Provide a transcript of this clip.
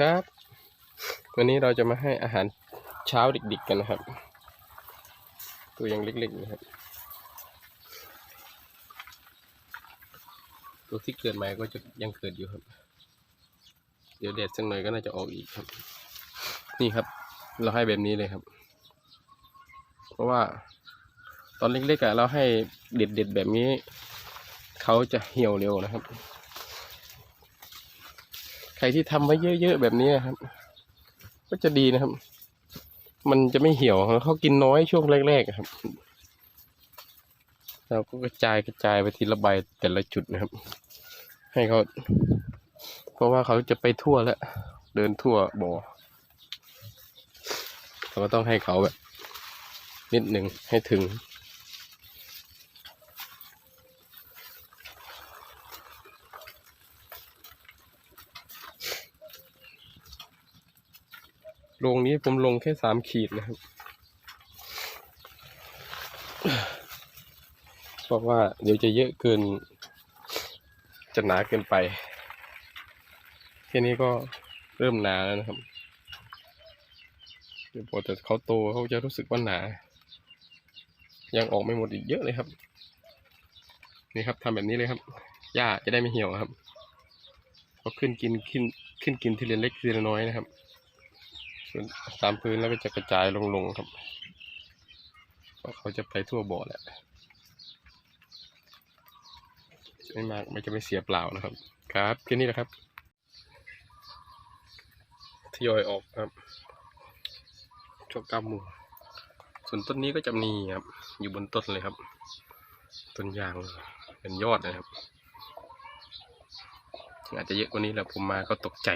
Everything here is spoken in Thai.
ครับ วันนี้เราจะมาให้อาหารเช้าเด็กๆกันนะครับ ตัวยังเล็กๆนะครับ ตัวที่เกิดใหม่ก็จะยังเกิดอยู่ครับ เดี๋ยวแดดสักหน่อยก็น่าจะออกอีกครับ นี่ครับ เราให้แบบนี้เลยครับ เพราะว่าตอนเล็กๆอะเราให้เด็ดๆแบบนี้ เขาจะเหี่ยวเร็วนะครับ ใครที่ทำไว้เยอะๆแบบนี้ครับ ก็จะดีนะครับ มันจะไม่เหี่ยวเขากินน้อยช่วงแรกๆครับ เราก็กระจายกระจายไปทีละใบแต่ละจุดนะครับ ให้เขาเพราะว่าเขาจะไปทั่วแล้วเดินทั่วบ่อเราก็ต้องให้เขาแบบนิดหนึ่งให้ถึง ลงนี้ผมลงแค่สามขีดนะครับ เพราะว่าเดี๋ยวจะเยอะเกิน จะหนาเกินไป แค่นี้ก็เริ่มหนาแล้วนะครับเดี๋ยวพอแต่เขาโตเขาจะรู้สึกว่าหนา ยังออกไม่หมดอีกเยอะเลยครับ นี่ครับทำแบบนี้เลยครับ หญ้าจะได้ไม่เหี่ยวครับเขาขึ้นกินขึ้นขึ้นกินทีละเล็กทีละน้อยนะครับ ส่วนตามพื้นแล้วก็จะกระจายลงๆครับเพราะเขาจะไปทั่วบ่อแหละไม่มากไม่จะไม่เสียเปล่านะครับ ครับแค่นี้แหละครับทยอยออกครับช่วก้าโมงส่วนต้นนี้ก็จะมีครับ อยู่บนต้นเลยครับ ต้นยางเป็นยอดนะครับอาจจะเยอะกว่านี้แหละผมมาก็ตกใจ